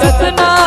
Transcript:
સતના